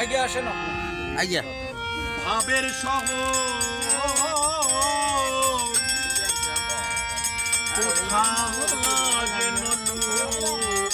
আগে আসেন আপনি। আইয়া ভাবের শহর কোথাও যেন দূর